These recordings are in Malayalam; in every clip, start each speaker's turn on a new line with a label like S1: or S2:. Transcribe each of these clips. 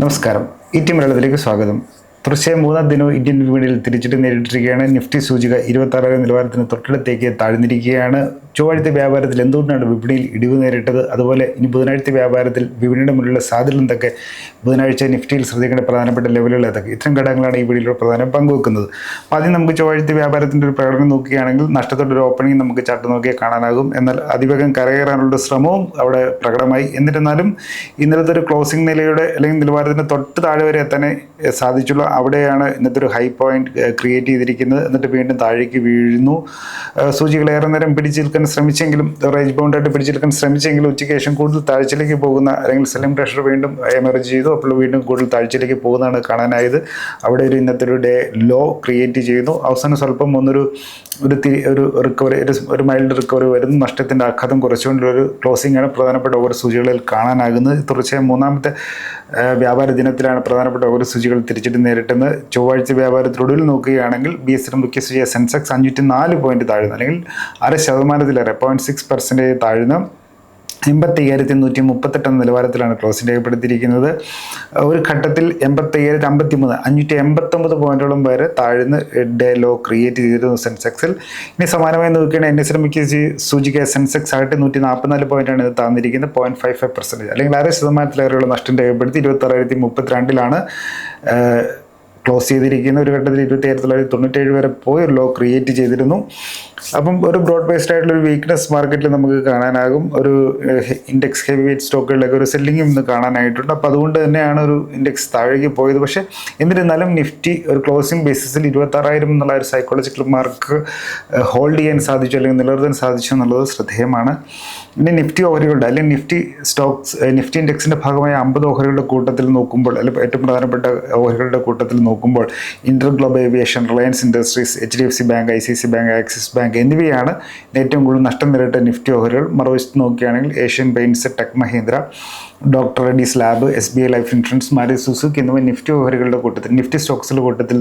S1: നമസ്കാരം. ഇറ്റി മലയാളത്തിലേക്ക് സ്വാഗതം. തുടർച്ചയായ മൂന്നാം ദിനവും ഇന്ത്യൻ വിപണിയിൽ തിരിച്ചിട്ട് നേരിട്ടിരിക്കുകയാണ്. നിഫ്റ്റി സൂചിക ഇരുപത്താറായിരം നിലവാരത്തിന് തൊട്ടടുത്തേക്ക് താഴ്ന്നിരിക്കുകയാണ്. ചൊവ്വാഴ്ച വ്യാപാരത്തിൽ എന്തുകൊണ്ടാണ് വിപണിയിൽ ഇടിവ് നേരിട്ടത്? അതുപോലെ ഇനി ബുധനാഴ്ച വ്യാപാരത്തിൽ വിപണിയുടെ മുന്നിലുള്ള സാധ്യത എന്തൊക്കെ? ബുധനാഴ്ച നിഫ്റ്റിയിൽ ശ്രദ്ധിക്കേണ്ട പ്രധാനപ്പെട്ട ലെവലുകൾ ഏതൊക്കെ? ഇത്തരം ഘടകങ്ങളാണ് ഈ വീഡിയോയിൽ പ്രധാനം പങ്കുവെക്കുന്നത്. അപ്പോൾ ആദ്യം നമുക്ക് ചൊവ്വാഴ്ച വ്യാപാരത്തിന്റെ ഒരു പ്രകടനം നോക്കുകയാണെങ്കിൽ നഷ്ടത്തോടെ ഒരു ഓപ്പണിംഗ് നമുക്ക് ചാർട്ട് നോക്കിയാൽ കാണാനാകും. എന്നാൽ അതിവേഗം കരകയറാനുള്ള ശ്രമവും അവിടെ പ്രകടമായി. എന്നിരുന്നാലും ഇന്നലത്തെ ഒരു ക്ലോസിംഗ് നിലയുടെ അല്ലെങ്കിൽ നിലവാരത്തിന്റെ തൊട്ട് താഴെ വരെ തന്നെ സാധിച്ചുള്ള സാധിച്ചുള്ളൂ അവിടെയാണ് ഇന്നത്തെ ഒരു ഹൈ പോയിന്റ് ക്രിയേറ്റ് ചെയ്തിരിക്കുന്നത്. എന്നിട്ട് വീണ്ടും താഴേക്ക് വീഴുന്നു. സൂചികൾ ഏറെ നേരം പിടിച്ചു നിൽക്കാൻ ശ്രമിച്ചെങ്കിലും റേഞ്ച് ബൗണ്ടായിട്ട് പിടിച്ചു നിൽക്കാൻ ശ്രമിച്ചെങ്കിലും ഉച്ചയ്ക്ക് ശേഷം കൂടുതൽ താഴ്ചയിലേക്ക് പോകുന്ന അല്ലെങ്കിൽ സെല്ലിംഗ് പ്രഷർ വീണ്ടും എമർജ് ചെയ്തു. അപ്പോൾ വീണ്ടും കൂടുതൽ താഴ്ചയിലേക്ക് പോകുന്നതാണ് കാണാനായത്. അവിടെ ഒരു ഇന്നത്തെ ഒരു ഡേ ലോ ക്രിയേറ്റ് ചെയ്യുന്നു അവസാനം സ്വല്പം ഒന്നൊരു ഒരു തിരി ഒരു റിക്കവറി ഒരു ഒരു മൈൽഡ് റിക്കവറി വരുന്നു. നഷ്ടത്തിന്റെ ആഘാതം കുറച്ചുകൊണ്ടുള്ള ഒരു ക്ലോസിംഗ് ആണ് പ്രധാനപ്പെട്ട ഓരോ സൂചികളിൽ കാണാനാകുന്നത്. തുടർച്ചയായ മൂന്നാമത്തെ വ്യാപാര ദിനത്തിലാണ് പ്രധാനപ്പെട്ട ഓരോ സൂചികൾ തിരിച്ചിട്ട് നേരിട്ടുന്നത് ചൊവ്വാഴ്ച വ്യാപാരത്തിലൊടുവിൽ നോക്കുകയാണെങ്കിൽ ബി എസ് മുഖ്യ സൂചിയ സെൻസെക്സ് അഞ്ഞൂറ്റി നാല് പോയിന്റ് താഴ്ന്നു. അല്ലെങ്കിൽ അര ശതമാനത്തിലേറെ പോയിന്റ് സിക്സ് പെർസെന്റേജ് താഴ്ന്നു. എൺപത്തി അയ്യായിരത്തി നൂറ്റി മുപ്പത്തെട്ട് എന്ന നിലവാരത്തിലാണ് ക്ലോസിംഗ് രേഖപ്പെടുത്തിയിരിക്കുന്നത്. ഒരു ഘട്ടത്തിൽ എൺപത്തി അയ്യായിരത്തി അമ്പത്തി മൂന്ന് അഞ്ഞൂറ്റി എൺപത്തൊമ്പത് പോയിന്റോളം വരെ താഴ്ന്ന് ഡേ ലോ ക്രിയേറ്റ് ചെയ്തിരുന്നു സെൻസെക്സിൽ ഇനി സമാനമായി നോക്കുകയാണെങ്കിൽ എൻ എസ് മിക്ക സൂചിക സെൻസെക്സ് ആയിട്ട് നൂറ്റി നാൽപ്പത്തിനാല് പോയിന്റാണ് ഇത് താന്നിരിക്കുന്നത്. പോയിന്റ് ഫൈവ് ഫൈവ് പെർസെന്റേജ് അല്ലെങ്കിൽ അര ശതമാനത്തിലേറെയുള്ള നഷ്ടം രേഖപ്പെടുത്തി ഇരുപത്താറായിരത്തി മുപ്പത്തിരണ്ടിലാണ് ക്ലോസ് ചെയ്തിരിക്കുന്ന ഒരു ഘട്ടത്തിൽ ഇരുപത്തി ആയിരത്തി തൊള്ളായിരത്തി തൊണ്ണൂറ്റേഴ് വരെ പോയി ഒരു ലോ ക്രിയേറ്റ് ചെയ്തിരുന്നു. അപ്പം ഒരു ബ്രോഡ് ബേസ്ഡ് ആയിട്ടുള്ള ഒരു വീക്ക്നെസ് മാർക്കറ്റിൽ നമുക്ക് കാണാനാകും. ഒരു ഇൻഡെക്സ് ഹെവി വെയിറ്റ് സ്റ്റോക്കുകളിലൊക്കെ ഒരു സെല്ലിംഗ് ഇന്ന് കാണാനായിട്ടുണ്ട്. അപ്പോൾ അതുകൊണ്ട് തന്നെയാണ് ഒരു ഇൻഡെക്സ് താഴേക്ക് പോയത്. പക്ഷേ എന്നിരുന്നാലും നിഫ്റ്റി ഒരു ക്ലോസിംഗ് ബേസിസിൽ ഇരുപത്താറായിരം എന്നുള്ള ഒരു സൈക്കോളജിക്കൽ മാർക്ക് ഹോൾഡ് ചെയ്യാൻ സാധിച്ചു അല്ലെങ്കിൽ നിലനിർത്താൻ സാധിച്ചു എന്നുള്ളത് ശ്രദ്ധേയമാണ്. ഇനി നിഫ്റ്റി ഓഹരികളുടെ അല്ലെങ്കിൽ നിഫ്റ്റി സ്റ്റോക്സ് നിഫ്റ്റി ഇൻഡെക്സിന്റെ ഭാഗമായ അമ്പത് ഓഹരികളുടെ കൂട്ടത്തിൽ നോക്കുമ്പോൾ അല്ലെങ്കിൽ ഏറ്റവും പ്രധാനപ്പെട്ട ഓഹരികളുടെ കൂട്ടത്തിൽ നോക്കുമ്പോൾ Inter Global Aviation Reliance Industries H D F C bank I C C bank Axis bank എന്നിവയാണ് ഏറ്റവും കൂടുതൽ നഷ്ടം നേരിട്ട നിഫ്റ്റി ഓഹരികൾ. മറുവശത്ത് നോക്കുകയാണെങ്കിൽ Asian Paints Tech Mahindra doctor Reddy's lab S B I life insurance Maruti Suzuki എന്നിവ നിഫ്റ്റി ഓഹരികളുടെ കൂട്ടത്തിൽ നിഫ്റ്റി സ്റ്റോക്സിലെ കൂട്ടത്തിൽ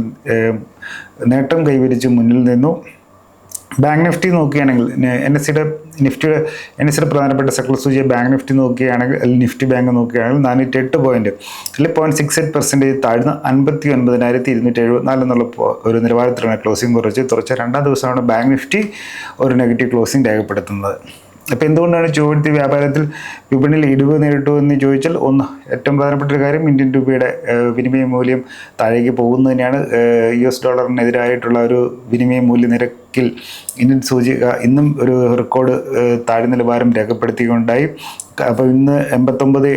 S1: നേട്ടം കൈവരിച്ച് മുന്നിൽ നിന്നു. ബാങ്ക് നിഫ്റ്റി നോക്കുകയാണെങ്കിൽ എൻ എസ് സിയുടെ നിഫ്റ്റിയുടെ എൻ എസ് സിയുടെ പ്രധാനപ്പെട്ട സെക്ടർ സൂചിയെ ബാങ്ക് നിഫ്റ്റി നോക്കുകയാണെങ്കിൽ അല്ലെങ്കിൽ നിഫ്റ്റി ബാങ്ക് നോക്കുകയാണെങ്കിൽ നാനൂറ്റി എട്ട് പോയിന്റ് അല്ലെങ്കിൽ പോയിന്റ് സിക്സ് എയ്റ്റ് പെർസെന്റേജ് താഴ്ന്ന് അൻപത്തി ഒൻപതിനായിരത്തി ഇരുന്നൂറ്റി എഴുപത്തിനാല് എന്നുള്ള ഒരു നിലവാരത്തിലാണ് ക്ലോസിംഗ് കുറച്ച്. തുറച്ച രണ്ടാം ദിവസമാണ് ബാങ്ക് നിഫ്റ്റി ഒരു നെഗറ്റീവ് ക്ലോസിംഗ് രേഖപ്പെടുത്തുന്നത്. അപ്പോൾ എന്തുകൊണ്ടാണ് ചുവടുത്തി വ്യാപാരത്തിൽ വിപണിയിൽ ഇടിവ് നേരിട്ടു എന്ന് ചോദിച്ചാൽ ഒന്ന് ഏറ്റവും പ്രധാനപ്പെട്ട ഒരു കാര്യം ഇന്ത്യൻ രൂപയുടെ വിനിമയ മൂല്യം താഴേക്ക് പോകുന്നത് തന്നെയാണ് യു എസ് ഡോളറിനെതിരായിട്ടുള്ള ഒരു വിനിമയ മൂല്യ നിരക്കിൽ ഇന്ത്യൻ സൂചിക ഇന്നും ഒരു റെക്കോർഡ് താഴെ നിലവാരം രേഖപ്പെടുത്തിയുണ്ടായി അപ്പോൾ ഇന്ന് എൺപത്തൊമ്പത്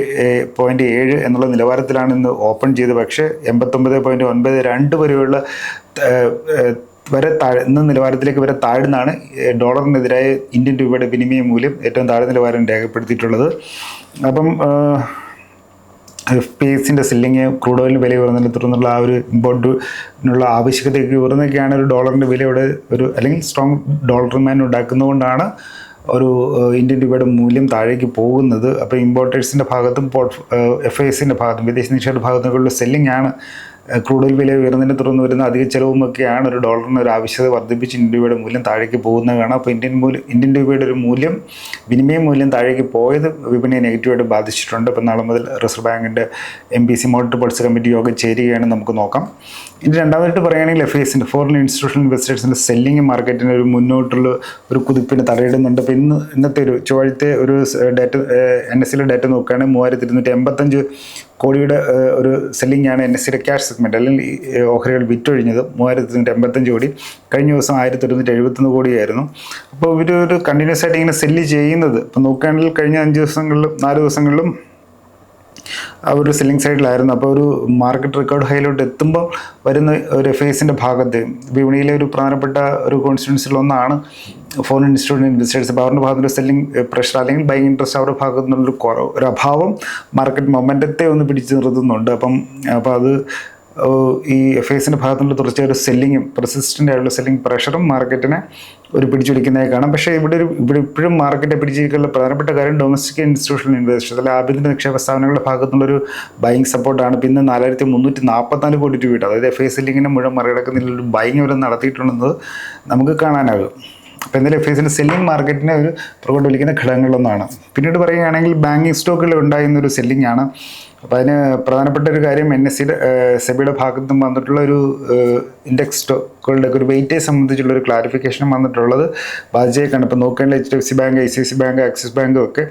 S1: പോയിന്റ് ഏഴ് എന്നുള്ള നിലവാരത്തിലാണ് ഇന്ന് ഓപ്പൺ ചെയ്തത്. പക്ഷേ എൺപത്തൊമ്പത് പോയിന്റ് ഒൻപത് രണ്ട് വരെയുള്ള വരെ താഴെ ഇന്ന് നിലവാരത്തിലേക്ക് വരെ താഴ്ന്നാണ് ഡോളറിനെതിരായ ഇന്ത്യൻ രൂപയുടെ വിനിമയ മൂല്യം ഏറ്റവും താഴ്ന്ന നിലവാരം രേഖപ്പെടുത്തിയിട്ടുള്ളത്. അപ്പം എഫ് പി എസിന്റെ സില്ലിങ് ക്രൂഡ് ഓയിലിന് വില ഉയർന്നതിനെ തുടർന്നുള്ള ആ ഒരു ഇമ്പോർട്ടിനുള്ള ആവശ്യകതയ്ക്ക് ഉയർന്നൊക്കെയാണ് ഒരു ഡോളറിന്റെ വിലയുടെ ഒരു അല്ലെങ്കിൽ സ്ട്രോങ് ഡോളർ മാൻ ഉണ്ടാക്കുന്നതുകൊണ്ടാണ് ഒരു ഇന്ത്യൻ രൂപയുടെ മൂല്യം താഴേക്ക് പോകുന്നത്. അപ്പോൾ ഇമ്പോർട്ടേഴ്സിന്റെ ഭാഗത്തും പോർട്ട് എഫ് ഐ എസിന്റെ ഭാഗത്തും വിദേശ നിക്ഷേപ ഭാഗത്തുള്ള സെല്ലിംഗ് ആണ് ക്രൂഡ് വില ഉയർന്നതിനെ തുടർന്ന് വരുന്ന അധിക ചെലവുമൊക്കെയാണ് ഒരു ഡോളറിന് ഒരു ആവശ്യകത വർദ്ധിപ്പിച്ച് ഇന്ത്യൻ രൂപയുടെ മൂല്യം താഴേക്ക് പോകുന്നത് കാണാം. അപ്പോൾ ഇന്ത്യൻ മൂല്യം ഇന്ത്യൻ രൂപയുടെ ഒരു മൂല്യം വിനിമയ മൂല്യം താഴേക്ക് പോയത് വിപണിയെ നെഗറ്റീവായിട്ട് ബാധിച്ചിട്ടുണ്ട്. അപ്പോൾ നാളെ മുതൽ റിസർവ് ബാങ്കിന്റെ M P C monetary policy committee യോഗം ചേരുകയാണ് നമുക്ക് നോക്കാം. ഇനി രണ്ടാമതായിട്ട് പറയുകയാണെങ്കിൽ എഫ് എസിന്റെ ഫോറിൻ ഇൻസ്റ്റിറ്റ്യൂഷണൽ ഇൻവെസ്റ്റേഴ്സിന്റെ സെല്ലിംഗ് മാർക്കറ്റിന് ഒരു മുന്നോട്ടുള്ള ഒരു കുതിപ്പിന് തടയിടുന്നുണ്ട്. അപ്പോൾ ഇന്ന് ഇന്നത്തെ ഒരു ചൊവ്വാഴ്ചത്തെ ഒരു ഡേറ്റ എൻ എസ് സിയിലെ ഡേറ്റ നോക്കുകയാണെങ്കിൽ മൂവായിരത്തി ഇരുന്നൂറ്റി എൺപത്തഞ്ച് കോടിയുടെ ഒരു സെല്ലിംഗ് ആണ് എൻ എസ് സിയുടെ ക്യാഷ് സെഗ്മെന്റ് അല്ലെങ്കിൽ ഈ, ഏഹ്, ഓഹരികൾ വിറ്റൊഴിഞ്ഞത് മൂവായിരത്തി എൺപത്തഞ്ച് കോടി കഴിഞ്ഞ ദിവസം ആയിരത്തി ഒരുന്നൂറ്റി എഴുപത്തൊന്ന് കോടിയായിരുന്നു. അപ്പോൾ ഇവർ ഒരു കണ്ടിന്യൂസ് ആയിട്ട് ഇങ്ങനെ സെല്ല് ചെയ്യുന്നത്. ഇപ്പോൾ നോക്കുകയാണെങ്കിൽ കഴിഞ്ഞ അഞ്ച് ദിവസങ്ങളിലും നാല് ദിവസങ്ങളിലും ആ ഒരു സെല്ലിംഗ് സൈഡിലായിരുന്നു അപ്പോൾ ഒരു മാർക്കറ്റ് റെക്കോർഡ് ഹൈയിലോട്ട് എത്തുമ്പോൾ വരുന്ന ഒരു ഫേസിന്റെ ഭാഗത്ത് വിപണിയിലെ ഒരു പ്രധാനപ്പെട്ട ഒരു കോൺസ്റ്റിറ്റ്യൻസിൽ ഒന്നാണ് ഫോറിൻ ഇൻസ്റ്റിറ്റ്യൂട്ട് ഇൻവെസ്റ്റേഴ്സ് അപ്പോൾ അവരുടെ ഭാഗത്തുള്ള സെല്ലിംഗ് പ്രഷർ അല്ലെങ്കിൽ ബൈങ് ഇൻട്രസ്റ്റ് അവരുടെ ഭാഗത്തു നിന്നുള്ളൊരു കുറവ് ഒരു അഭാവം മാർക്കറ്റ് മൊമെന്റത്തെ ഒന്ന് പിടിച്ചു നിർത്തുന്നുണ്ട്. അപ്പം അപ്പോൾ അത് ഈ എഫ് ഐസിന്റെ ഭാഗത്തുനിന്നുള്ള തുടർച്ചയായ തുടർച്ചയായിട്ട് സെല്ലിങ്ങും പെർസിസ്റ്റന്റ് ആയിട്ടുള്ള സെല്ലിംഗ് പ്രഷറും മാർക്കറ്റിനെ ഒരു പിടിച്ചൊടിക്കുന്നതായി കാണാം. പക്ഷേ ഇവിടെ ഒരു ഇവിടെ ഇപ്പോഴും മാർക്കറ്റെ പിടിച്ചിരിക്കുന്ന പ്രധാനപ്പെട്ട കാര്യം ഡൊമസ്റ്റിക് ഇൻസ്റ്റിറ്റ്യൂഷണൽ ഇൻവെസ്റ്റേഴ്സ് അല്ലെങ്കിൽ ആഭ്യന്തര നിക്ഷേപ സ്ഥാപനങ്ങളുടെ ഭാഗത്തുനിന്നുള്ളൊരു ബൈങ് സപ്പോർട്ടാണ് പിന്നെ നാലായിരത്തി മുന്നൂറ്റി നാൽപ്പത്തിനാല് കോടി രൂപയുടെ അതായത് എഫ് ഐ സെല്ലിങ്ങിനെ മുഴുവൻ മറികടക്കുന്നതിൽ ഒരു ബൈങ് ഇവർ നടത്തിയിട്ടുണ്ടെന്നത് നമുക്ക് കാണാനാകും. അപ്പോൾ എന്തായാലും എഫ് ഐസിന്റെ സെല്ലിംഗ് മാർക്കറ്റിനെ ഒരു പുറകോട്ട് വിളിക്കുന്ന ഘടകങ്ങളിലൊന്നാണ്. പിന്നീട് പറയുകയാണെങ്കിൽ ബാങ്കിങ് സ്റ്റോക്കുകൾ ഉണ്ടായിരുന്ന ഒരു സെല്ലിംഗ് ആണ്. അപ്പോൾ അതിന് പ്രധാനപ്പെട്ട ഒരു കാര്യം എൻ എസ് സിയുടെ സെബിയുടെ ഭാഗത്തു നിന്നും വന്നിട്ടുള്ള ഒരു ഇൻഡെക്സ് സ്റ്റോക്കുകളുടെ ഒരു വെയിറ്റേ സംബന്ധിച്ചുള്ള ഒരു ക്ലാരിഫിക്കേഷനും വന്നിട്ടുള്ളത് ബാധ്യതയൊക്കെയാണ് ഇപ്പോൾ നോക്കേണ്ട H D F C bank I C C bank Axis ബാങ്കും ഒക്കെ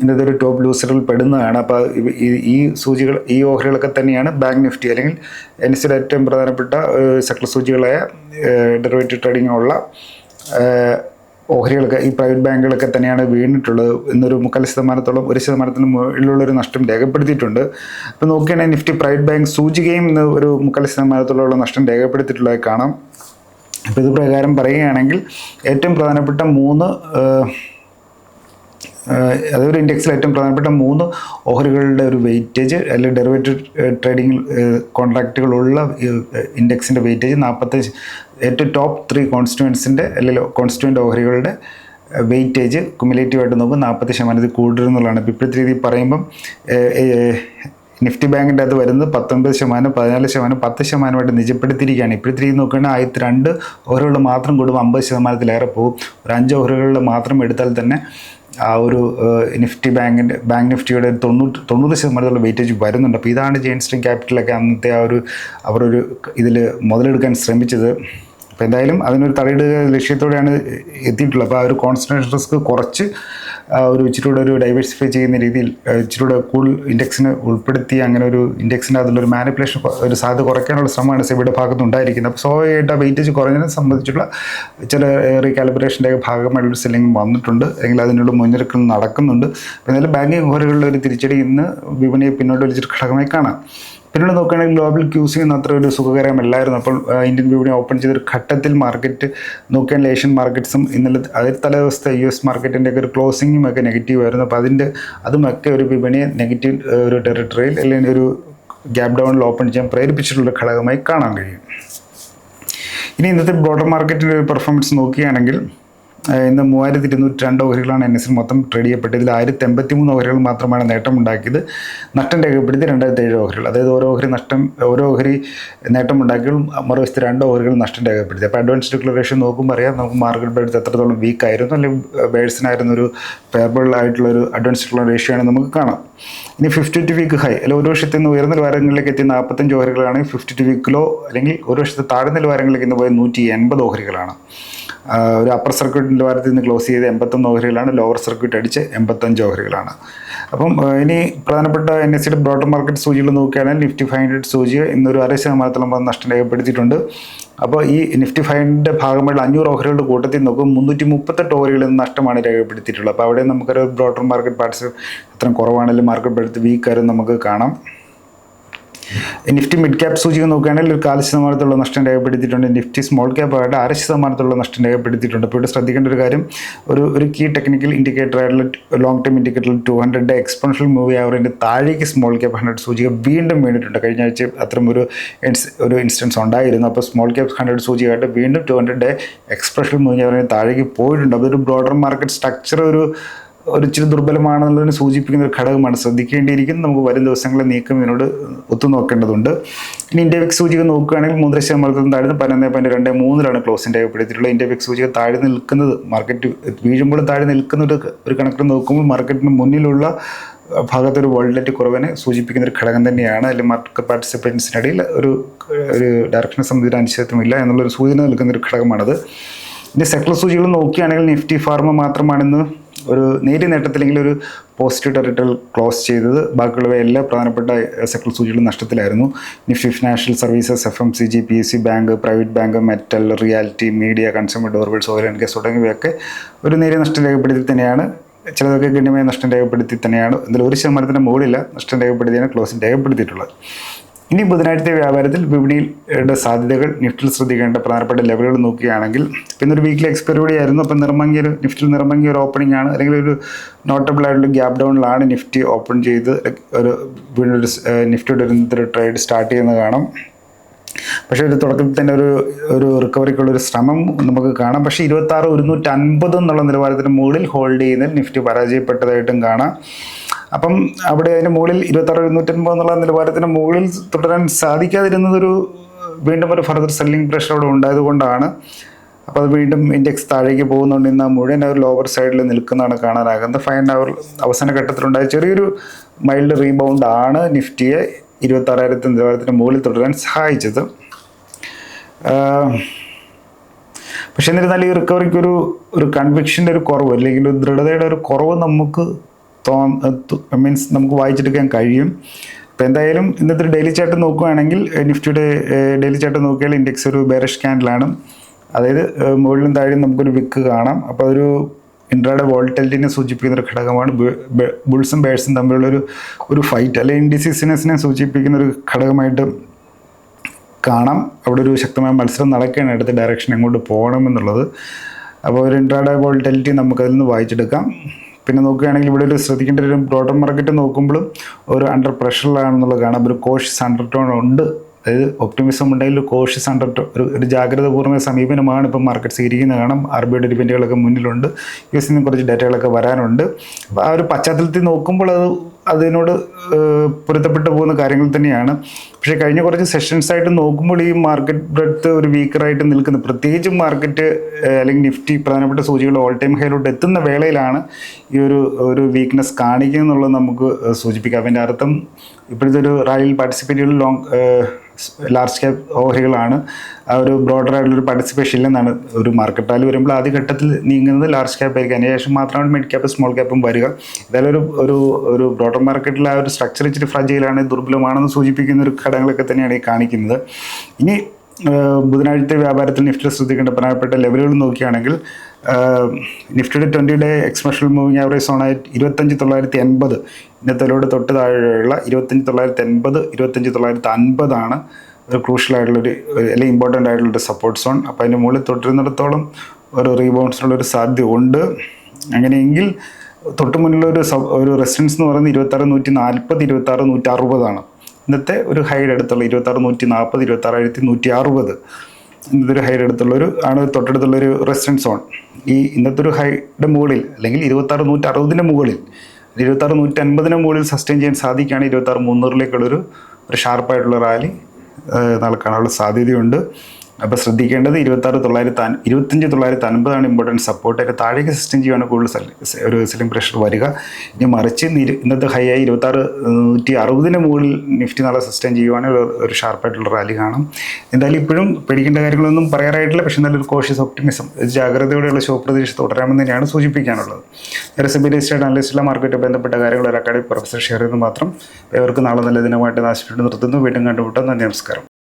S1: ഇന്നത്തെ ഒരു ടോപ്പ് ലൂസറിൽ പെടുന്നതാണ്. അപ്പോൾ ഈ- സൂചികൾ ഈ ഓഹരികളൊക്കെ തന്നെയാണ് ബാങ്ക് നിഫ്റ്റി അല്ലെങ്കിൽ എൻ എസ് സിയുടെ ഏറ്റവും പ്രധാനപ്പെട്ട സെക്ടർ സൂചികളായ ഡെറിവേറ്റീവ് ഏഹ്, ഓഹരികളൊക്കെ ഈ പ്രൈവറ്റ് ബാങ്കുകളൊക്കെ തന്നെയാണ് വീണിട്ടുള്ളത് ഇന്നൊരു മുക്കാൽ ശതമാനത്തോളം ഒരു ശതമാനത്തിന് മുകളിലുള്ളൊരു നഷ്ടം രേഖപ്പെടുത്തിയിട്ടുണ്ട്. അപ്പോൾ നോക്കുകയാണെങ്കിൽ നിഫ്റ്റി പ്രൈവറ്റ് ബാങ്ക് സൂചികയും ഇന്ന് ഒരു മുക്കാൽ ശതമാനത്തോളമുള്ള നഷ്ടം രേഖപ്പെടുത്തിയിട്ടുള്ളതായി കാണാം. അപ്പോൾ ഇത് പ്രകാരം പറയുകയാണെങ്കിൽ ഏറ്റവും പ്രധാനപ്പെട്ട മൂന്ന് അതൊരു ഇൻഡെക്സിൽ ഏറ്റവും പ്രധാനപ്പെട്ട മൂന്ന് ഓഹരികളുടെ ഒരു വെയിറ്റേജ് അല്ലെങ്കിൽ ഡെറിവേറ്റീവ് ട്രേഡിംഗ് കോൺട്രാക്റ്റുകളുള്ള ഇൻഡെക്സിന്റെ വെയിറ്റേജ് നാൽപ്പത്തഞ്ച് ഏറ്റവും ടോപ്പ് ത്രീ കോൺസ്റ്റുവൻസിന്റെ അല്ലെങ്കിൽ കോൺസ്റ്റുവന്റ് ഓഹരികളുടെ വെയിറ്റേജ് കുമുലേറ്റീവായിട്ട് നോക്കുമ്പോൾ നാൽപ്പത് ശതമാനത്തിൽ കൂടുതലെന്നുള്ളതാണ് ഇപ്പോഴത്തെ രീതിയിൽ പറയുമ്പം നിഫ്റ്റി ബാങ്കിന്റെ അത് വരുന്നത് പത്തൊൻപത് ശതമാനം പതിനാല് ശതമാനം പത്ത് ശതമാനമായിട്ട് നിജപ്പെടുത്തിയിരിക്കുകയാണ്. ഇപ്പോഴത്തെ രീതി നോക്കുകയാണെങ്കിൽ ആയിരത്തി രണ്ട് ഓഹരികൾ മാത്രം കൂടുമ്പോൾ അമ്പത് ശതമാനത്തിലേറെ പോകും. ഒരു അഞ്ച് ഓഹരികളിൽ മാത്രം എടുത്താൽ തന്നെ ആ ഒരു നിഫ്റ്റി ബാങ്കിന്റെ ബാങ്ക് നിഫ്റ്റിയുടെ തൊണ്ണൂറ് തൊണ്ണൂറ് ശതമാനത്തോളം വെയിറ്റേജ് വരുന്നുണ്ട്. അപ്പോൾ ഇതാണ് ജെയിൻ സ്ട്രീം ക്യാപിറ്റലൊക്കെ അന്നത്തെ ആ ഒരു അവരൊരു ഇതിൽ മുതലെടുക്കാൻ ശ്രമിച്ചത്. അപ്പോൾ എന്തായാലും അതിനൊരു തടയിടുക ലക്ഷ്യത്തോടെയാണ് എത്തിയിട്ടുള്ളത്. അപ്പോൾ ആ ഒരു കോൺസെൻട്രേഷൻ റിസ്ക് കുറച്ച് ഒരു ഇച്ചിരി കൂടെ ഒരു ഡൈവേഴ്സിഫൈ ചെയ്യുന്ന രീതിയിൽ ഇച്ചിരി കൂടെ കൂൾ ഇൻഡെക്സിന് ഉൾപ്പെടുത്തി അങ്ങനെ ഒരു ഇൻഡെക്സിന്റെ അതിലൊരു മാനിപ്പുലേഷൻ ഒരു സാധ്യത കുറയ്ക്കാനുള്ള ശ്രമമാണ് സെബിയുടെ ഭാഗത്ത് ഉണ്ടായിരിക്കുന്നത്. അപ്പോൾ സ്വാഭാവികമായിട്ട് ആ വെയിറ്റേജ് കുറഞ്ഞതിനെ സംബന്ധിച്ചുള്ള ചില റീകാലിബ്രേഷന്റെ ഭാഗമായിട്ടുള്ള സെല്ലിംഗ് വന്നിട്ടുണ്ട്. അല്ലെങ്കിൽ അതിനുള്ള മുന്നൊരുക്കം നടക്കുന്നുണ്ട്. എന്തായാലും ബാങ്കിങ് ഓഹരികളുടെ ഒരു തിരിച്ചടി ഇന്ന് വിപണിയെ പിന്നോട്ട് വലിച്ചൊരു ഘടകമായി കാണാം. പിന്നീട് നോക്കുകയാണെങ്കിൽ ഗ്ലോബൽ ക്യൂസിംഗ് അത്ര ഒരു സുഖകരമല്ലായിരുന്നു. അപ്പോൾ ഇന്ത്യൻ വിപണി ഓപ്പൺ ചെയ്തൊരു ഘട്ടത്തിൽ മാർക്കറ്റ് നോക്കുകയാണെങ്കിൽ ഏഷ്യൻ മാർക്കറ്റ്സും ഇന്നലെ അതിൽ തലേ ദിവസത്തെ യു എസ് മാർക്കറ്റിന്റെ ഒക്കെ ഒരു ക്ലോസിങ്ങും ഒക്കെ നെഗറ്റീവ് ആയിരുന്നു. അപ്പോൾ അതിന്റെ അതുമൊക്കെ ഒരു വിപണിയെ നെഗറ്റീവ് ഒരു ടെറിട്ടറിയിൽ അല്ലെങ്കിൽ ഒരു ഗ്യാപ് ഡൗണിൽ ഓപ്പൺ ചെയ്യാൻ പ്രേരിപ്പിച്ചിട്ടുള്ള ഘടകമായി കാണാൻ കഴിയും. ഇനി ഇന്നത്തെ ബ്രോഡർ മാർക്കറ്റിന്റെ പെർഫോമൻസ് നോക്കുകയാണെങ്കിൽ ഇന്ന് മൂവായിരത്തി ഇരുന്നൂറ്റി രണ്ട് ഓഹരികളാണ് എൻ എസിൽ മൊത്തം ട്രേഡ് ചെയ്യപ്പെട്ടത്. ഇതിൽ ആയിരത്തി എൺപത്തി മൂന്ന് ഓഹരികൾ മാത്രമാണ് നേട്ടമുണ്ടാക്കിയത്. നഷ്ടം രേഖപ്പെടുത്തി രണ്ടായിരത്തി ഏഴ് ഓഹരികൾ അതായത് ഓരോ ഓഹരി നഷ്ടം ഓരോ ഓഹരി നേട്ടമുണ്ടാക്കിയും മറുവശത്ത് രണ്ട് ഓഹരികൾ നഷ്ടം രേഖപ്പെടുത്തി. അപ്പോൾ അഡ്വാൻസ് ഡിക്ലറേഷൻ നോക്കുമ്പോൾ അറിയാം നമുക്ക് മാർക്കറ്റ് ബേഡ്സ് എത്രത്തോളം വീക്ക് ആയിരുന്നു അല്ലെങ്കിൽ ബേഡ്സിനായിരുന്നു ഒരു ഫേവറബിൾ ആയിട്ടുള്ള ഒരു അഡ്വാൻസ് ഡിക്ലറേഷൻ ആണ് നമുക്ക് കാണാം. ഇനി ഫിഫ്റ്റി ടു വീക്ക് ഹൈ അല്ലെങ്കിൽ ഒരു വർഷത്തിൽ നിന്ന് ഉയർന്ന നിലവാരങ്ങളിലേക്ക് എത്തിയ നാൽപ്പത്തഞ്ച് ഓഹരികളാണെങ്കിൽ ഫിഫ്റ്റി ടു വീക്കിലോ അല്ലെങ്കിൽ ഒരു വർഷത്തെ താഴ്ന്ന നിലവാരങ്ങളിലേക്ക് ഇന്ന് പോയ നൂറ്റി എൺപത് ഓഹരികളാണ് ഒരു അപ്പർ സർക്യൂട്ട് നിലവാരത്തിൽ നിന്ന് ക്ലോസ് ചെയ്ത് എൺപത്തൊന്ന് ഓഹരികളാണ് ലോവർ സർക്യൂട്ട് അടിച്ച് എൺപത്തഞ്ച് ഓഹരികളാണ്. അപ്പം ഇനി പ്രധാനപ്പെട്ട എൻ എസ് സിയുടെ ബ്രോഡർ മാർക്കറ്റ് സൂചികൾ നോക്കുകയാണെങ്കിൽ നിഫ്റ്റി ഫൈവ് ഹൺഡ്രഡ് സൂചി ഇന്നൊരു അര ശതമാനത്തോളം നഷ്ടം രേഖപ്പെടുത്തിയിട്ടുണ്ട്. അപ്പോൾ ഈ നിഫ്റ്റി ഫൈവിന്റെ ഭാഗമായുള്ള അഞ്ഞൂറ് ഓഹരികളുടെ കൂട്ടത്തിൽ നോക്കും മുന്നൂറ്റി മുപ്പത്തെട്ട് ഓഹരികളിൽ നഷ്ടമാണ് രേഖപ്പെടുത്തിയിട്ടുള്ളത്. അപ്പോൾ അവിടെ നമുക്കൊരു ബ്രോഡർ മാർക്കറ്റ് പാർട്ടിസിപ്പ് അത്രയും കുറവാണെങ്കിലും മാർക്കറ്റ് എടുത്ത് വീക്കാരും നമുക്ക് കാണാം. നിഫ്റ്റി മിഡ് ക്യാപ് സൂചിക നോക്കുകയാണെങ്കിൽ ഒരു കാൽ ശതമാനത്തുള്ള നഷ്ടം രേഖപ്പെടുത്തിയിട്ടുണ്ട്. നിഫ്റ്റി സ്മോൾ ക്യാപ്പ് ആയിട്ട് അര ശതമാനത്തുള്ള നഷ്ടം രേഖപ്പെടുത്തിയിട്ടുണ്ട്. അപ്പോൾ ഇവിടെ ശ്രദ്ധിക്കേണ്ട ഒരു കാര്യം ഒരു ഒരു കീ ടെക്നിക്കൽ ഇൻഡിക്കേറ്റർ ആയിട്ടുള്ള long term indicator two hundred exponential moving ആവറിന്റെ താഴേക്ക് സ്മോൾ ക്യാപ്പ് ഹൺഡ്രഡ് സൂചിക വീണ്ടും വീണിട്ടുണ്ട്. കഴിഞ്ഞ ആഴ്ച അത്തരം ഒരു ഒരു ഇൻസ്റ്റൻസ് ഉണ്ടായിരുന്നു. അപ്പോൾ സ്മോൾ ക്യാപ്പ് ഹൺഡ്രഡ് സൂചികയായിട്ട് വീണ്ടും ടു ഹൺഡ്രഡ് എക്സ്പ്രഷൻ മൂവി ആവറിന്റെ താഴേക്ക് പോയിട്ടുണ്ട്. അതൊരു ബ്രോഡർ മാർക്കറ്റ് സ്ട്രക്ചർ ഒരു ഒരു ഇച്ചിരി ദുർബലമാണെന്നുള്ളതിനെ സൂചിപ്പിക്കുന്ന ഒരു ഘടകമാണ്. ശ്രദ്ധിക്കേണ്ടിയിരിക്കുന്നു. നമുക്ക് വരും ദിവസങ്ങളെ നീക്കം ഇതിനോട് ഒത്തുനോക്കേണ്ടതുണ്ട് ഇനി വിക്സ് സൂചിക നോക്കുകയാണെങ്കിൽ മൂന്നര ശതമാനത്തിൽ താഴ്ന്ന് പതിനൊന്ന് പോയിന്റ് രണ്ട് മൂന്നിലാണ് ക്ലോസിന്റെ ഇന്ത്യ വിക്സ് സൂചിക താഴെ നിൽക്കുന്നത് മാർക്കറ്റ് വീഴുമ്പോൾ താഴെ നിൽക്കുന്ന ഒരു ഒരു കണക്കിൽ നോക്കുമ്പോൾ മാർക്കറ്റിന് മുന്നിലുള്ള ഭാഗത്തൊരു വോൾഡറ്റ് കുറവിനെ സൂചിപ്പിക്കുന്ന ഒരു ഘടകം തന്നെയാണ്. അല്ലെങ്കിൽ മാർക്കറ്റ് പാർട്ടിസിപ്പൻസിനിടയിൽ ഒരു ഒരു ഡയറക്ഷൻ സംബന്ധിച്ച അനിശ്ചിതത്വമില്ല എന്നുള്ളൊരു സൂചന നൽകുന്ന ഒരു ഘടകമാണത്. ഇനി സെക്ടർ സൂചികൾ നോക്കുകയാണെങ്കിൽ നിഫ്റ്റി ഫാർമ മാത്രമാണിന്ന് ഒരു നേരിയ നേട്ടത്തിലെങ്കിലും ഒരു പോസിറ്റീവ് ടെറിട്ടറിൽ ക്ലോസ് ചെയ്തത്. ബാക്കിയുള്ളവ എല്ലാ പ്രധാനപ്പെട്ട സെക്ടർ സൂചികളും നഷ്ടത്തിലായിരുന്നു. Nifty financial services F M C G P S C bank private bank metal realty media consumer durables oil and gas തുടങ്ങിയവയൊക്കെ ഒരു നേരിയ നഷ്ടം രേഖപ്പെടുത്തി തന്നെയാണ്. ചിലതൊക്കെ ഗണ്യമായ നഷ്ടം രേഖപ്പെടുത്തി തന്നെയാണ്. ഇതിൽ ഒരു ശതമാനത്തിന് മുകളില്ല. നഷ്ടം രേഖപ്പെടുത്തിയാണ് ക്ലോസിംഗ് രേഖപ്പെടുത്തിയിട്ടുള്ളത്. ഇനി ബുധനാഴ്ചത്തെ വ്യാപാരത്തിൽ വിപണിയുടെ സാധ്യതകൾ നിഫ്റ്റിൽ ശ്രദ്ധിക്കേണ്ട പ്രധാനപ്പെട്ട ലെവലുകൾ നോക്കുകയാണെങ്കിൽ പിന്നെ ഒരു വീക്കിലെ എക്സ്പയറി കൂടി ആയിരുന്നു. അപ്പോൾ നിർമ്മങ്ങിയ ഒരു നിഫ്റ്റിൽ നിർമ്മങ്ങിയ ഒരു ഓപ്പണിംഗ് ആണ്. അല്ലെങ്കിൽ ഒരു നോട്ടബിൾ ആയിട്ടുള്ള ഗ്യാപ് ഡൗണിലാണ് നിഫ്റ്റി ഓപ്പൺ ചെയ്ത് ഒരു വീണ്ടും നിഫ്റ്റിയുടെ ഒരു ട്രേഡ് സ്റ്റാർട്ട് ചെയ്യുന്നത് കാണാം. പക്ഷേ ഒരു തുടക്കത്തിൽ തന്നെ ഒരു ഒരു റിക്കവറിക്കുള്ള ഒരു ശ്രമം നമുക്ക് കാണാം. പക്ഷേ ഇരുപത്താറ് ഒരുന്നൂറ്റി അൻപത് എന്നുള്ള നിലവാരത്തിന് മുകളിൽ ഹോൾഡ് ചെയ്യുന്നതിൽ നിഫ്റ്റി പരാജയപ്പെട്ടതായിട്ടും കാണാം. അപ്പം അവിടെ അതിന് മുകളിൽ ഇരുപത്താറ് എഴുന്നൂറ്റൻപത് എന്നുള്ള നിലവാരത്തിന് മുകളിൽ തുടരാൻ സാധിക്കാതിരുന്നതൊരു വീണ്ടും ഒരു ഫർദർ സെല്ലിംഗ് പ്രഷർ അവിടെ ഉണ്ടായതുകൊണ്ടാണ് അപ്പോൾ അത് വീണ്ടും ഇൻഡെക്സ് താഴേക്ക് പോകുന്നുണ്ട്. ഇന്ന് മുഴുവൻ ഒരു ലോവർ സൈഡിൽ നിൽക്കുന്നതാണ് കാണാനാകുന്നത്. ഫൈൻ അവർ അവസാന ഘട്ടത്തിലുണ്ടായ ചെറിയൊരു മൈൽഡ് റീബൗണ്ട് ആണ് നിഫ്റ്റിയെ ഇരുപത്താറായിരത്തി നിലവാരത്തിന് മുകളിൽ തുടരാൻ സഹായിച്ചത്. പക്ഷേ എന്നിരുന്നാൽ ഈ റിക്കവറിക്ക് ഒരു ഒരു കൺവിക്ഷന്റെ ഒരു കുറവ് അല്ലെങ്കിൽ ദൃഢതയുടെ ഒരു കുറവ് നമുക്ക് മീൻസ് നമുക്ക് വായിച്ചെടുക്കാൻ കഴിയും. അപ്പോൾ എന്തായാലും ഇന്നത്തെ ഡെയിലി ചാർട്ട് നോക്കുകയാണെങ്കിൽ നിഫ്റ്റിയുടെ ഡെയിലി ചാർട്ട് നോക്കിയാൽ ഇൻഡെക്സ് ഒരു ബെയറിഷ് ക്യാൻഡിലാണ് അതായത് മുകളിലും താഴെയും നമുക്കൊരു വിക്ക് കാണാം. അപ്പോൾ അതൊരു ഇൻട്രാഡെ വോൾട്ടലിറ്റിനെ സൂചിപ്പിക്കുന്ന ഒരു ഘടകമാണ് ബുൾസും ബേഴ്സും തമ്മിലുള്ള ഒരു ഒരു ഫൈറ്റ് അല്ലെങ്കിൽ ഇൻഡിസിസിനെസിനെ സൂചിപ്പിക്കുന്ന ഒരു ഘടകമായിട്ട് കാണാം. അവിടെ ഒരു ശക്തമായ മത്സരം നടക്കുകയാണ്. അടുത്ത ഡയറക്ഷൻ എങ്ങോട്ട് പോകണമെന്നുള്ളത് അപ്പോൾ ഒരു ഇൻട്രാഡേ വോൾട്ടലിറ്റി നമുക്കതിൽ നിന്ന് വായിച്ചെടുക്കാം. പിന്നെ നോക്കുകയാണെങ്കിൽ ഇവിടെ ഒരു ശ്രദ്ധിക്കേണ്ട ഒരു ബ്രോഡർ മാർക്കറ്റ് നോക്കുമ്പോഴും ഒരു അണ്ടർ പ്രഷറിലാണെന്നുള്ളത് കാണാം ഒരു കോഷ്യസ് അണ്ടർ ടോൺ ഉണ്ട്. അതായത് ഒപ്റ്റിമിസം ഉണ്ടെങ്കിൽ കോഷ്യസ് അണ്ടർ ഒരു ഒരു ജാഗ്രതപൂർണ സമീപനമാണ് ഇപ്പോൾ മാർക്കറ്റ് സ്വീകരിക്കുന്നത്. കാണാം ആർ ബി ഐയുടെ ഡിപെൻഡുകളൊക്കെ മുന്നിലുണ്ട്. യു എസിൽ നിന്ന് കുറച്ച് ഡേറ്റകളൊക്കെ വരാനുണ്ട്. അപ്പോൾ ആ ഒരു പശ്ചാത്തലത്തിൽ നോക്കുമ്പോൾ അത് അതിനോട് പൊരുത്തപ്പെട്ടു പോകുന്ന കാര്യങ്ങൾ തന്നെയാണ്. പക്ഷേ കഴിഞ്ഞ കുറച്ച് സെഷൻസ് ആയിട്ട് നോക്കുമ്പോൾ ഈ മാർക്കറ്റ് ബ്രെഡ്ത്ത് ഒരു വീക്കറായിട്ട് നിൽക്കുന്നത് പ്രത്യേകിച്ചും മാർക്കറ്റ് അല്ലെങ്കിൽ നിഫ്റ്റി പ്രധാനപ്പെട്ട സൂചികൾ ഓൾ ടൈം ഹൈയിലോട്ട് എത്തുന്ന വേളയിലാണ് ഈ ഒരു ഒരു വീക്ക്നെസ് കാണിക്കുന്നത് എന്നുള്ളത് നമുക്ക് സൂചിപ്പിക്കാം. അതിന്റെ അർത്ഥം ഇപ്പോഴത്തെ ഒരു റാലിയിൽ പാർട്ടിസിപ്പേറ്റ് ചെയ്ത ലോങ് ലാർജ് ക്യാപ് ഓഹരികളാണ്. ആ ഒരു ബ്രോഡർ ആയിട്ടുള്ള ഒരു പാർട്ടിസിപ്പേഷൻ ഇല്ലെന്നാണ് ഒരു മാർക്കറ്റ് റാലി വരുമ്പോൾ ആദ്യ ഘട്ടത്തിൽ നീങ്ങുന്നത് ലാർജ് ക്യാപ്പ് ആയിരിക്കും. അതിനുശേഷം മാത്രമാണ് മിഡ് ക്യാപ്പ് സ്മോൾ ക്യാപ്പും വരിക. ഇതായാലും ഒരു ഒരു ഒരു ബ്രോഡർ മാർക്കറ്റിൽ ആ ഒരു സ്ട്രക്ചർ ഇച്ചിരി ഫ്രജയിലാണ് ദുർബലമാണെന്ന് സൂചിപ്പിക്കുന്ന ഒരു ഘടകങ്ങളൊക്കെ തന്നെയാണ് ഈ കാണിക്കുന്നത്. ഇനി ബുധനാഴ്ചത്തെ വ്യാപാരത്തിൽ നിഫ്റ്റി ശ്രദ്ധിക്കേണ്ട പ്രധാനപ്പെട്ട ലെവലുകൾ നോക്കുകയാണെങ്കിൽ നിഫ്റ്റിയുടെ twenty day exponential moving average സോണായി ഇരുപത്തഞ്ച് തൊള്ളായിരത്തി എൺപത്. ഇന്നത്തെ ലോഡ് തൊട്ട് താഴെയുള്ള ഇരുപത്തഞ്ച് തൊള്ളായിരത്തി എൺപത് ഇരുപത്തഞ്ച് തൊള്ളായിരത്തി അൻപതാണ്. ഒരു ഒരു- അല്ലെങ്കിൽ ഇമ്പോർട്ടന്റ് ആയിട്ടുള്ളൊരു സപ്പോർട്ട് സോൺ അപ്പോൾ അതിന്റെ മുകളിൽ തൊട്ടിരുന്നിടത്തോളം ഒരു റീബൗൺസിനുള്ളൊരു സാധ്യത ഉണ്ട് അങ്ങനെയെങ്കിൽ തൊട്ട് മുന്നിലുള്ള ഒരു സബ് ഒരു റെസിഡൻസ് എന്ന് പറയുന്നത് ഇരുപത്താറ് നൂറ്റി നാൽപ്പത് ഇരുപത്താറ് നൂറ്റി അറുപതാണ്. ഇന്നത്തെ ഒരു ഹൈഡ് അടുത്തുള്ള ഇരുപത്താറ് നൂറ്റി നാൽപ്പത് ഇരുപത്താറായിരത്തി നൂറ്റി അറുപത്. ഇന്നത്തെ ഒരു ഹൈഡ് അടുത്തുള്ള ഒരു ആണ് തൊട്ടടുത്തുള്ള ഒരു റെസിഡൻസ് സോൺ ഈ ഇന്നത്തെ ഒരു ഹൈയുടെ മുകളിൽ അല്ലെങ്കിൽ ഇരുപത്താറ് നൂറ്റി അറുപതിന്റെ മുകളിൽ ഇരുപത്താറ് നൂറ്റി അൻപതിന് മുകളിൽ സസ്റ്റെയിൻ ചെയ്യാൻ സാധിക്കുകയാണ് ഇരുപത്താറ് മുന്നൂറിലേക്കുള്ളൊരു ഒരു ഷാർപ്പായിട്ടുള്ള റാലി നടക്കാനുള്ള സാധ്യതയുണ്ട്. അപ്പോൾ ശ്രദ്ധിക്കേണ്ടത് ഇരുപത്താറ് തൊള്ളായിരത്തി ഇരുപത്തഞ്ച് തൊള്ളായിരത്തി അൻപതാണ് ഇമ്പോർട്ടന്റ് സപ്പോർട്ട് അതിന്റെ താഴേക്ക് സിസ്റ്റം ചെയ്യുകയാണ് കൂടുതൽ ഒരു സെല്ലിംഗ് പ്രഷർ വരിക. ഇനി മറിച്ച് ഇന്നത്തെ ഹൈ ആയി ഇരുപത്താറ് നൂറ്റി അറുപതിന് മുകളിൽ നിഫ്റ്റി നാളെ സിസ്റ്റം ചെയ്യുവാണെങ്കിൽ ഒരു- ഷാർപ്പായിട്ടുള്ള റാലി കാണും. എന്തായാലും ഇപ്പോഴും പേടിക്കേണ്ട കാര്യങ്ങളൊന്നും പറയാറായിട്ടില്ല. പക്ഷേ നല്ലൊരു കോഷ്യസ് ഒപ്റ്റിമിസം ജാഗ്രതയോടെയുള്ള ഷോ പ്രതീക്ഷ തുടരാമെന്ന് തന്നെയാണ് സൂചിപ്പിക്കാനുള്ളത്. നേരെ റെസിപ്പി രജിസ്റ്റേഡ് അനലിസ്റ്റിലെ മാർക്കറ്റ് ബന്ധപ്പെട്ട കാര്യങ്ങൾ ഒരു അക്കാഡമിക് പ്രൊഫസർ ഷെയർ ചെയ്യുന്നത് മാത്രം. ഇവർക്ക് നാളെ നല്ല ദിനമായിട്ട് നാശപ്പെട്ട് നിർത്തുന്നു. വീണ്ടും കണ്ടുമുട്ടാം. നന്ദി നമസ്കാരം.